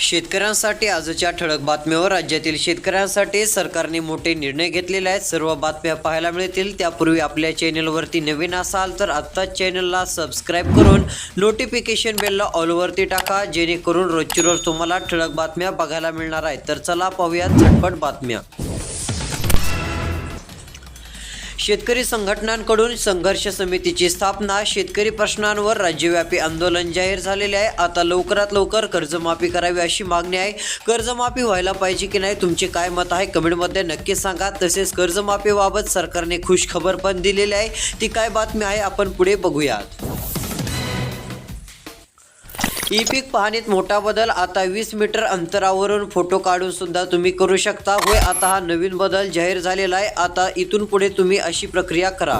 शेतकऱ्यांसाठी आजच्या ठळक बातम्यावर राज्यातील शेतकऱ्यांसाठी सरकारने मोठे निर्णय घेतलेले आहेत. सर्व बातम्या पाहायला मिळतील. त्यापूर्वी आपल्या चॅनलवरती नवीन असाल तर आत्ताच चॅनलला सबस्क्राईब करून नोटिफिकेशन बेलला ऑलवरती टाका जेणेकरून रोजची रोज तुम्हाला ठळक बातम्या बघायला मिळणार आहेत. तर चला पाहूयात झटपट बातम्या. शेतकरी संघटनांकडून संघर्ष समितीची स्थापना शेतकरी प्रश्नांवर राज्यव्यापी आंदोलन जाहीर झालेले आहे. आता लवकरात लवकर कर्जमाफी करावी अशी मागणी आहे. कर्जमाफी व्हायला पाहिजे की नाही तुमचे काय मत आहे कमेंटमध्ये नक्की सांगा. तसेच कर्जमाफीबाबत सरकारने खुश खबर पण दिलेली आहे. ती काय बातमी आहे आपण पुढे बघूयात. ई पीक पाहणीत मोठा बदल आता वीस मीटर अंतरावरून फोटो काढून सुद्धा तुम्ही करू शकता. होय आता हा नवीन बदल जाहीर झालेला आहे. आता इथून पुढे तुम्ही अशी प्रक्रिया करा.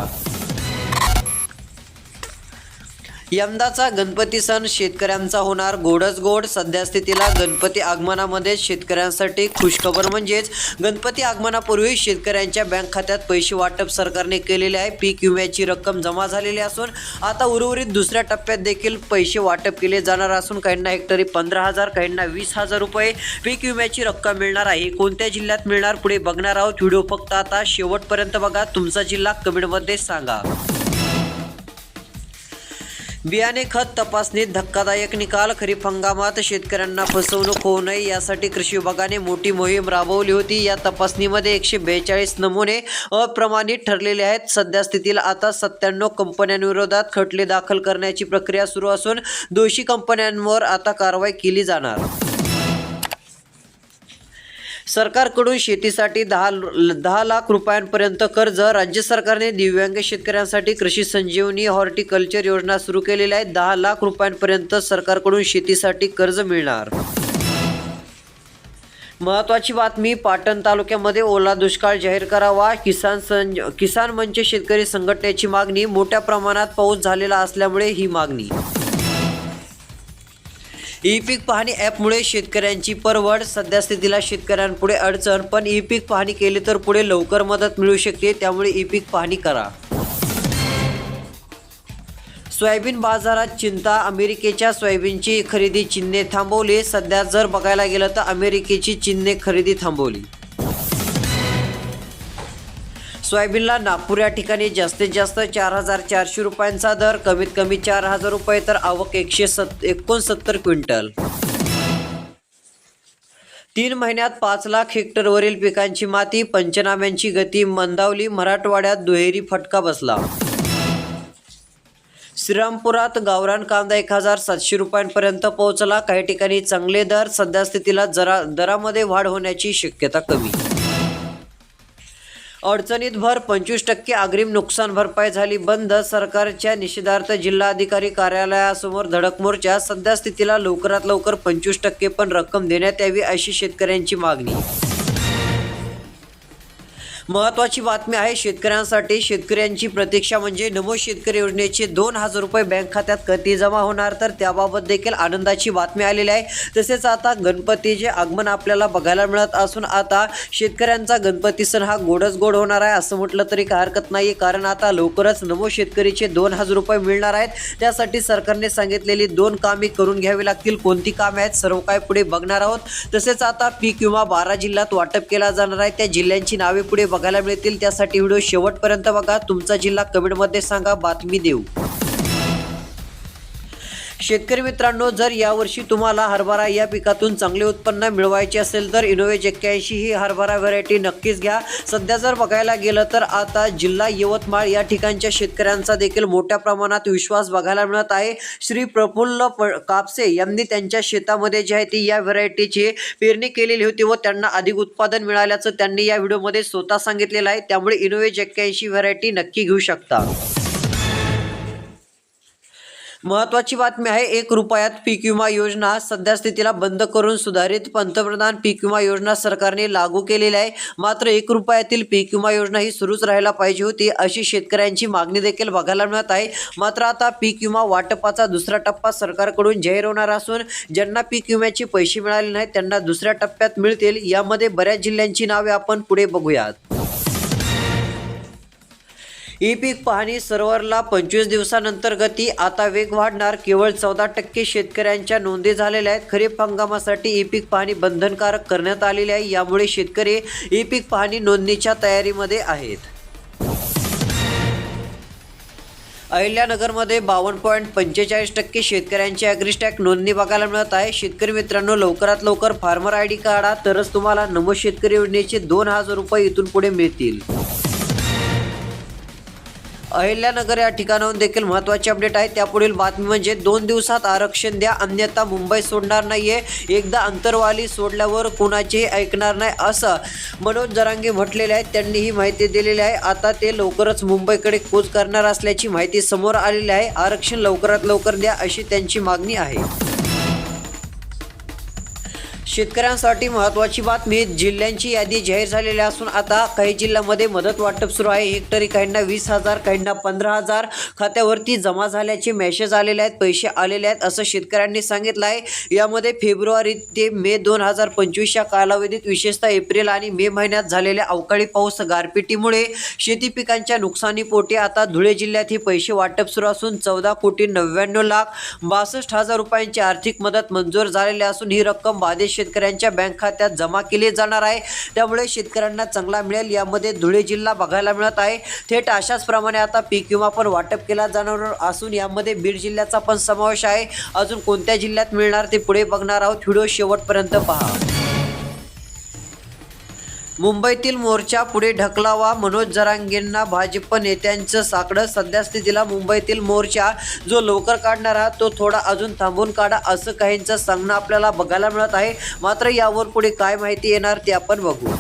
यंदाचा गणपती सण शेतकऱ्यांचा होणार. गोडच गोड सध्या स्थितीला गणपती आगमनामध्ये शेतकऱ्यांसाठी खुशखबर म्हणजेच गणपती आगमनापूर्वी शेतकऱ्यांच्या बँक खात्यात पैसे वाटप सरकारने केलेले आहे. पीक विम्याची रक्कम जमा झालेली असून आता उर्वरित दुसऱ्या टप्प्यात देखील पैसे वाटप केले जाणार असून काहींना हेक्टरी पंधरा हजार काहींना वीस हजार रुपये पीक विम्याची रक्कम मिळणार आहे. कोणत्या जिल्ह्यात मिळणार पुढे बघणार आहोत. व्हिडिओ फक्त आता शेवटपर्यंत बघा. तुमचा जिल्हा कमेंटमध्ये सांगा. बियाणे खत तपासणीत धक्कादायक निकाल. खरीप हंगामात शेतकऱ्यांना फसवणूक होऊ नये यासाठी कृषी विभागाने मोठी मोहीम राबवली होती. या तपासणीमध्ये एकशे बेचाळीस नमुने अप्रमाणित ठरलेले आहेत. सध्या स्थितीला आता सत्त्याण्णव कंपन्यांविरोधात खटले दाखल करण्याची प्रक्रिया सुरू असून दोषी कंपन्यांवर आता कारवाई केली जाणार. सरकारकडून शेतीसाठी दहा दहा लाख रुपयांपर्यंत कर्ज राज्य सरकारने दिव्यांग शेतकऱ्यांसाठी कृषी संजीवनी हॉर्टिकल्चर योजना सुरू केलेली आहे. दहा लाख रुपयांपर्यंत सरकारकडून शेतीसाठी कर्ज मिळणार. महत्वाची बातमी पाटण तालुक्यामध्ये ओला दुष्काळ जाहीर करावा. किसान संज किसान मंच शेतकरी संघटनेची मागणी मोठ्या प्रमाणात पाऊस झालेला असल्यामुळे ही मागणी. ई पीक पाहणी ॲपमुळे शेतकऱ्यांची परवड सध्या स्थितीला शेतकऱ्यांपुढे अडचण पण ई पीक पाहणी केली तर पुढे लवकर मदत मिळू शकते त्यामुळे ई पीक पाहणी करा. सोयाबीन बाजारात चिंता अमेरिकेच्या सोयाबीनची खरेदी चीनने थांबवली. सध्या जर बघायला गेलं तर अमेरिकेची चीनने खरेदी थांबवली. सोयाबीनला नागपूर या ठिकाणी जास्तीत जास्त चार हजार चारशे रुपयांचा दर कमीत कमी चार हजार रुपये तर आवक एकशे सत् एकोणसत्तर क्विंटल. तीन महिन्यात पाच लाख हेक्टरवरील पिकांची माती पंचनाम्यांची गती मंदावली मराठवाड्यात दुहेरी फटका बसला. श्रीरामपुरात गावरान कांदा एक हजार सातशे रुपयांपर्यंत पोहोचला. काही ठिकाणी चांगले दर सध्या स्थितीला जरा दरामध्ये वाढ होण्याची शक्यता कमी. अडचणीत भर पंचवीस टक्के अग्रिम नुकसान भरपाई झाली. बंद सरकारच्या निषेधार्थ जिल्हाधिकारी कार्यालयासमोर धडक मोर्चा. सध्या स्थितीला लवकरात लवकर पंचवीस टक्के पण रक्कम देण्यात यावी अशी शेतकऱ्यांची मागणी. महत्वाची बातमी आहे शेतकऱ्यांसाठी शेतकऱ्यांची प्रतीक्षा म्हणजे नमो शेतकरी योजनेचे दोन हजार रुपये बँक खात्यात कधी जमा होणार? तर त्याबाबत देखील आनंदाची बातमी आलेली आहे. तसेच आता गणपतीचे आगमन आपल्याला बघायला मिळत असून आता शेतकऱ्यांचा गणपती सण हा गोडच गोड होणार आहे असं म्हटलं तरी काय हरकत नाही कारण आता लवकरच नमो शेतकरीचे दोन हजार रुपये मिळणार आहेत. त्यासाठी सरकारने सांगितलेली दोन कामे करून घ्यावी लागतील. कोणती कामे आहेत सर्व काय पुढे बघणार आहोत. तसेच आता पीक विमा बारा जिल्ह्यात वाटप केला जाणार आहे. त्या जिल्ह्यांची नावे पुढे बघ. बघायला मिळतील. त्यासाठी व्हिडिओ शेवटपर्यंत बघा. तुमचा जिल्हा कमेंटमध्ये सांगा. बातमी देऊ. शेतकरी मित्रांनो जर यावर्षी तुम्हाला हरभरा या पिकातून चांगले उत्पन्न मिळवायचे असेल तर इनोवेज एक्क्याऐंशी ही हरभरा व्हरायटी नक्कीच घ्या. सध्या जर बघायला गेलं तर आता जिल्हा यवतमाळ या ठिकाणच्या शेतकऱ्यांचा देखील मोठ्या प्रमाणात विश्वास बघायला मिळत आहे. श्री प्रफुल्ल प कापसे यांनी त्यांच्या शेतामध्ये जी आहे ती या व्हरायटीची पेरणी केलेली होती व त्यांना अधिक उत्पादन मिळाल्याचं त्यांनी या व्हिडिओमध्ये स्वतः सांगितलेलं आहे. त्यामुळे इनोवेज एक्क्याऐंशी व्हरायटी नक्की घेऊ शकता. महत्वाची बातमी आहे एक रुपयात पीक विमा योजना सध्या स्थितीला बंद करून सुधारित पंतप्रधान पीक विमा योजना सरकारने लागू केलेली आहे. मात्र एक रुपयातील पीक विमा योजना ही सुरूच राहायला पाहिजे होती अशी शेतकऱ्यांची मागणी देखील बघायला मिळत आहे. मात्र आता पीक विमा वाटपाचा दुसरा टप्पा सरकारकडून जाहीर होणार असून ज्यांना पीक विम्याचे पैसे मिळाले नाहीत त्यांना दुसऱ्या टप्प्यात मिळतील. यामध्ये बऱ्याच जिल्ह्यांची नावे आपण पुढे बघूयात. ई पीक पाहणी सर्व्हरला पंचवीस दिवसानंतर गती. आता वेग वाढणार. केवळ चौदा टक्के शेतकऱ्यांच्या नोंदी झालेल्या आहेत. खरीप हंगामासाठी ई पीक पाहणी बंधनकारक करण्यात आलेली आहे. यामुळे शेतकरी ई पीक पाहणी नोंदणीच्या तयारीमध्ये आहेत. अहिल्यानगरमध्ये बावन्न पॉईंट पंचेचाळीस टक्के शेतकऱ्यांची ॲग्रिस्टॅक नोंदणी बघायला मिळत आहे. शेतकरी मित्रांनो लवकरात लवकर फार्मर आय डी काढा. तरच तुम्हाला नमो शेतकरी योजनेचे दोन हजार रुपये इथून पुढे मिळतील. अहिल्यानगर या ठिकाणाहून देखील महत्त्वाची अपडेट आहे. त्यापुढील बातमी म्हणजे दोन दिवसात आरक्षण द्या अन्यथा मुंबई सोडणार नाहीये. एकदा अंतरवाली सोडल्यावर कुणाचेही ऐकणार नाही असं मनोज जरांगे म्हटलेले आहेत. त्यांनी ही माहिती दिलेली आहे. आता ते लवकरच मुंबईकडे कूच करणार असल्याची माहिती समोर आलेली आहे. आरक्षण लवकरात लवकर द्या अशी त्यांची मागणी आहे. शेतकऱ्यांसाठी महत्त्वाची बातमी जिल्ह्यांची यादी जाहीर झालेली असून आता काही जिल्ह्यामध्ये मदत वाटप सुरू आहे. हेक्टरी काहींना वीस हजार काहींना पंधरा हजार खात्यावरती जमा झाल्याचे मेसेज आलेले आहेत पैसे आलेले आहेत असं शेतकऱ्यांनी सांगितलं आहे. यामध्ये फेब्रुवारी ते मे दोन हजार पंचवीसच्या कालावधीत विशेषतः एप्रिल आणि मे महिन्यात झालेल्या अवकाळी पाऊस गारपिटीमुळे शेती पिकांच्या नुकसानीपोटी आता धुळे जिल्ह्यात हे पैसे वाटप सुरू असून चौदा कोटी नव्याण्णव लाख बासष्ट हजार रुपयांची आर्थिक मदत मंजूर झालेली असून ही रक्कम बाधित शेतकऱ्यांच्या बँक खात्यात जमा केले जाणार आहे. त्यामुळे शेतकऱ्यांना चांगला मिळेल यामध्ये धुळे जिल्हा बघायला मिळत आहे. थेट अशाच प्रमाणे आता पीक विमा पण वाटप केला जाणार असून यामध्ये बीड जिल्ह्याचा पण समावेश आहे. अजून कोणत्या जिल्ह्यात मिळणार ते पुढे बघणार आहोत. व्हिडिओ शेवटपर्यंत पहा. मुंबईतील मोर्चा पुढे ढकलावा मनोज जरांगेंना भाजप नेत्यांचं साकडं. सध्यास्थितीला मुंबईतील मोर्चा जो लवकर काढणारा तो थोडा अजून थांबून काढा असं काहींचं सांगणं आपल्याला बघायला मिळत आहे. मात्र यावर पुढे काय माहिती येणार ते आपण बघू.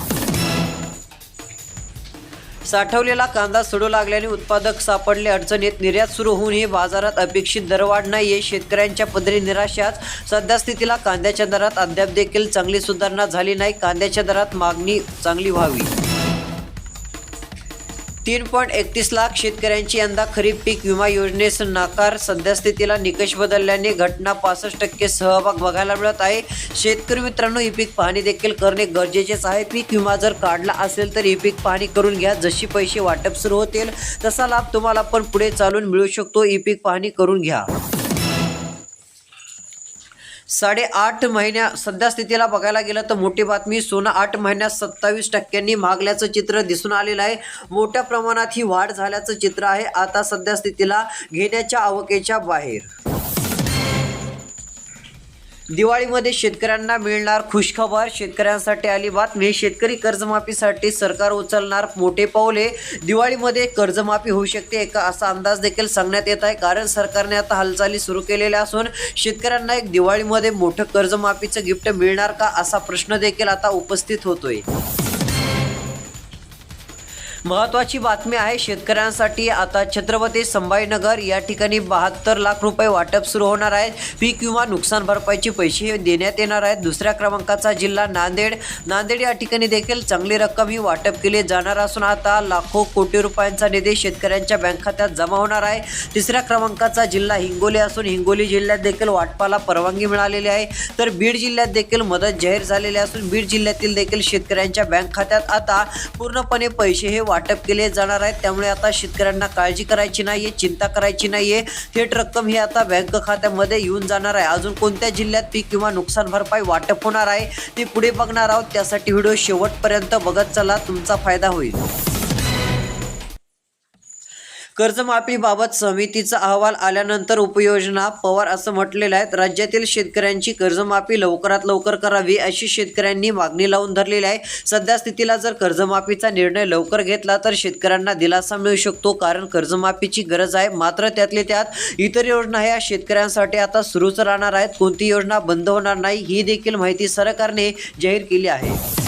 साठवलेला कांदा सडू लागल्याने उत्पादक सापडले. अडचणीत निर्यात सुरू होऊनही बाजारात अपेक्षित दरवाढ नाहीये. शेतकऱ्यांच्या पदरी निराशाच सध्या स्थितीला कांद्याच्या दरात अद्याप देखील चांगली सुधारणा झाली नाही. कांद्याच्या दरात मागणी चांगली व्हावी. तीन पॉईंट एकतीस लाख शेतकऱ्यांची यंदा खरीप पीक विमा योजनेस नाकार. सध्यास्थितीला निकष बदलल्याने घटना पासष्ट टक्के सहभाग बघायला मिळत आहे. शेतकरी मित्रांनो ही पीक पाहणी देखील करणे गरजेचेच आहे. पीक विमा जर काढला असेल तर ही पीक पाहणी करून घ्या. जशी पैसे वाटप सुरू होतील तसा लाभ तुम्हाला पण पुढे चालून मिळू शकतो. ई पीक पाहणी करून घ्या. साडेआठ महिन्या सध्या स्थितीला बघायला गेलं तर मोठी बातमी सोनं आठ महिन्यात सत्तावीस टक्क्यांनी महागल्याचं चित्र दिसून आलेलं आहे. मोठ्या प्रमाणात ही वाढ झाल्याचं चित्र आहे. आता सध्या स्थितीला घेण्याच्या आवकेच्या बाहेर. दिवाळीमध्ये शेतकऱ्यांना मिळणार खुशखबर. शेतकऱ्यांसाठी आली बातमी शेतकरी कर्जमाफीसाठी सरकार उचलणार मोठे पावले दिवाळीमध्ये कर्जमाफी होऊ शकते का असा अंदाज देखील सांगण्यात येत आहे. कारण सरकारने आता हालचाली सुरू केलेल्या असून शेतकऱ्यांना एक दिवाळीमध्ये मोठं कर्जमाफीचं गिफ्ट मिळणार का असा प्रश्न देखील आता उपस्थित होतोय. महत्वाची बातमी आहे शेतकऱ्यांसाठी आता छत्रपती संभाजीनगर या ठिकाणी बहात्तर लाख रुपये वाटप सुरू होणार आहे. पीक विमा नुकसान भरपाईचे पैसे देण्यात येणार आहेत. दुसऱ्या क्रमांकाचा जिल्हा नांदेड. नांदेड या ठिकाणी देखील चांगली रक्कम ही वाटप केली जाणार असून आता लाखो कोटी रुपयांचा निधी शेतकऱ्यांच्या बँक खात्यात जमा होणार आहे. तिसऱ्या क्रमांकाचा जिल्हा हिंगोली असून हिंगोली जिल्ह्यात देखील वाटपाला परवानगी मिळालेली आहे. तर बीड जिल्ह्यात देखील मदत जाहीर झालेली असून बीड जिल्ह्यातील देखील शेतकऱ्यांच्या बँक खात्यात आता पूर्णपणे पैसे हे वाटप केले जाणार आहेत त्यामुळे आता शेतकऱ्यांना काळजी करायची नाहीये चिंता करायची नाहीये. थेट रक्कम ही आता बँक खात्यामध्ये येऊन जाणार आहे. अजून कोणत्या जिल्ह्यात पीक किंवा नुकसान भरपाई वाटप होणार आहे ते पुढे बघणार आहोत. त्यासाठी व्हिडिओ शेवटपर्यंत बघत चला. तुमचा फायदा होईल. कर्जमाफीबाबत समितीचा अहवाल आल्यानंतर उपयोजना पवार असं म्हटलेलं आहे. राज्यातील शेतकऱ्यांची कर्जमाफी लवकरात लवकर करावी अशी शेतकऱ्यांनी मागणी लावून धरलेली आहे. सध्या स्थितीला जर कर्जमाफीचा निर्णय लवकर घेतला तर शेतकऱ्यांना दिलासा मिळू शकतो कारण कर्जमाफीची गरज आहे. मात्र त्यातले त्यात इतर योजना ह्या शेतकऱ्यांसाठी आता सुरूच राहणार आहेत. कोणती योजना बंद होणार नाही ही देखील माहिती सरकारने जाहीर केली आहे.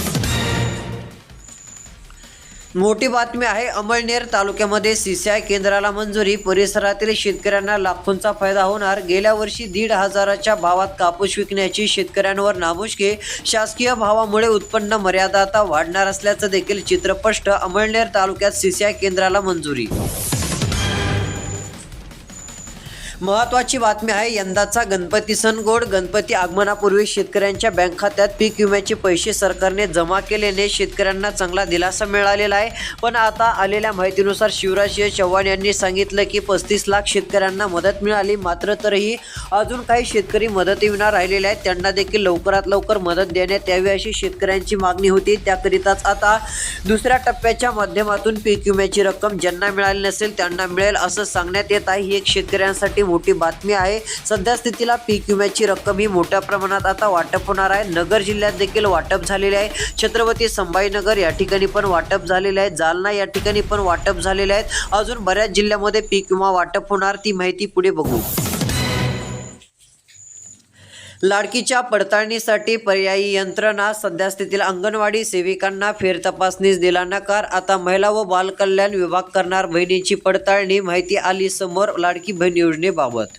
मोठी बातमी आहे अमळनेर तालुक्यामध्ये सीसीआय केंद्राला मंजुरी परिसरातील शेतकऱ्यांना लाखोंचा फायदा होणार. गेल्या वर्षी दीड हजाराच्या भावात कापूस विकण्याची शेतकऱ्यांवर नामुष्के शासकीय भावामुळे उत्पन्न मर्यादा आता वाढणार असल्याचं देखील चित्रपष्ट अमळनेर तालुक्यात सीसीआय केंद्राला मंजुरी महत्त्वाची बातमी आहे यंदाचा गणपती सण गोड गणपती आगमनापूर्वी शेतकऱ्यांच्या बँक खात्यात पीक विम्याचे पैसे सरकारने जमा केल्याने शेतकऱ्यांना चांगला दिलासा मिळालेला आहे. पण आता आलेल्या माहितीनुसार शिवराजसिंह चव्हाण यांनी सांगितलं की पस्तीस लाख शेतकऱ्यांना मदत मिळाली मात्र तरीही अजून काही शेतकरी मदतीविना राहिलेले आहेत. त्यांना देखील लवकरात लवकर मदत देण्यात यावी अशी शेतकऱ्यांची मागणी होती. त्याकरिताच आता दुसऱ्या टप्प्याच्या माध्यमातून पीक विम्याची रक्कम ज्यांना मिळाली नसेल त्यांना मिळेल असं सांगण्यात येत आहे. ही एक शेतकऱ्यांसाठी मोठी बातमी आहे. सध्या स्थितीला पीक विम्याची रक्कम ही मोठ्या प्रमाणात आता वाटप होणार आहे. नगर जिल्ह्यात देखील वाटप झालेले आहे. छत्रपती संभाजीनगर या ठिकाणी पण वाटप झालेले आहे. जालना या ठिकाणी पण वाटप झालेले आहेत अजून बऱ्याच जिल्ह्यामध्ये पीक विमा वाटप होणार ती माहिती पुढे बघू. लाडकीच्या पडताळणीसाठी पर्यायी यंत्रणा सध्यास्थितील अंगणवाडी सेविकांना फेरतपासणीस दिला नकार. आता महिला व बालकल्याण विभाग करणार बहिणीची पडताळणी माहिती आली समोर लाडकी बहीण योजनेबाबत.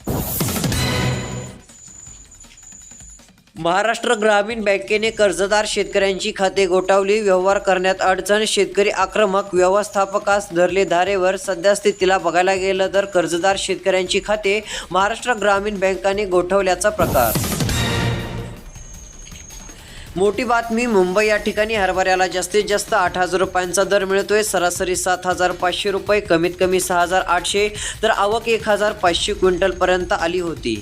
महाराष्ट्र ग्रामीण बँकेने कर्जदार शेतकऱ्यांची खाते गोठावली. व्यवहार करण्यात अडचण शेतकरी आक्रमक व्यवस्थापकास धरले धारेवर. सध्यास्थितीला बघायला गेलं तर कर्जदार शेतकऱ्यांची खाते महाराष्ट्र ग्रामीण बँकाने गोठवल्याचा प्रकार. मोठी बातमी मुंबई या ठिकाणी हरभऱ्याला जास्तीत जास्त आठ हजार रुपयांचा दर मिळतोय. सरासरी सात हजार पाचशे रुपये कमीत कमी सहा हजार आठशे. तर आवक एक हजार पाचशे क्विंटलपर्यंत आली होती.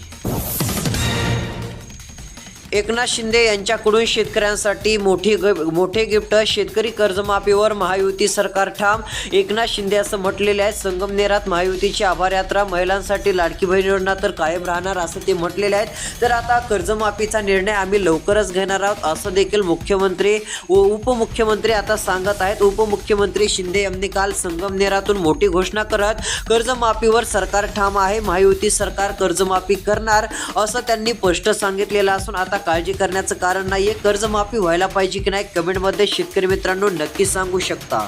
एकनाथ शिंदे यांच्याकडून शेतकऱ्यांसाठी मोठी ग मोठे गिफ्ट शेतकरी कर्जमाफीवर महायुती सरकार ठाम. एकनाथ शिंदे असं म्हटलेले आहे संगमनेरात महायुतीची आभार यात्रा महिलांसाठी लाडकी बहीण योजना तर कायम राहणार असं ते म्हटलेले आहेत तर आता कर्जमाफीचा निर्णय आम्ही लवकरच घेणार आहोत असं देखील मुख्यमंत्री व उपमुख्यमंत्री आता सांगत आहेत. उपमुख्यमंत्री शिंदे यांनी काल संगमनेरातून मोठी घोषणा करत कर्जमाफीवर सरकार ठाम आहे महायुती सरकार कर्जमाफी करणार असं त्यांनी स्पष्ट सांगितलेलं असून आता काळजी करण्याचं कारण नाहीये. कर्जमाफी व्हायला पाहिजे की नाही कमेंटमध्ये शेतकरी मित्रांनो नक्की सांगू शकता.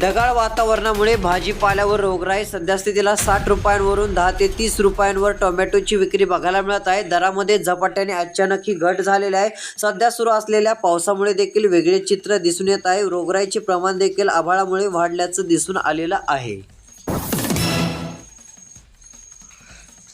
ढगाळ वातावरणामुळे भाजीपाल्यावर रोगराई. सध्या स्थितीला साठ रुपयांवरून दहा ते तीस रुपयांवर टोमॅटोची विक्री बघायला मिळत आहे. दरामध्ये झपाट्याने अचानक ही घट झालेली आहे. सध्या सुरू असलेल्या पावसामुळे देखील वेगळे चित्र दिसून येत आहे. रोगराईचे प्रमाण देखील आभाळामुळे वाढल्याचं दिसून आलेलं आहे.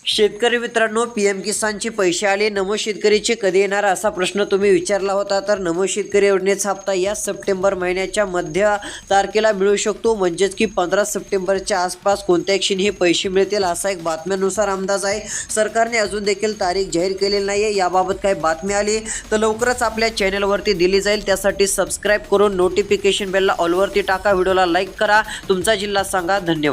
शेतकरी मित्रांनो पी एम किसानचे पैसे आले नमो शेतकरीचे कधी येणार असा प्रश्न तुम्ही विचारला होता तर नमो शेतकरी योजनेचा हप्ता या सप्टेंबर महिन्याच्या मध्य तारखेला मिळू शकतो. म्हणजेच की पंधरा सप्टेंबरच्या आसपास कोणत्या क्षणी हे पैसे मिळतील असा एक बातम्यानुसार अंदाज आहे. सरकारने अजून देखील तारीख जाहीर केलेली नाही आहे याबाबत काही बातमी आली तर लवकरच आपल्या चॅनलवरती दिली जाईल. त्यासाठी सबस्क्राईब करून नोटिफिकेशन बेलला ऑलवरती टाका. व्हिडिओला लाईक करा. तुमचा जिल्हा सांगा. धन्यवाद.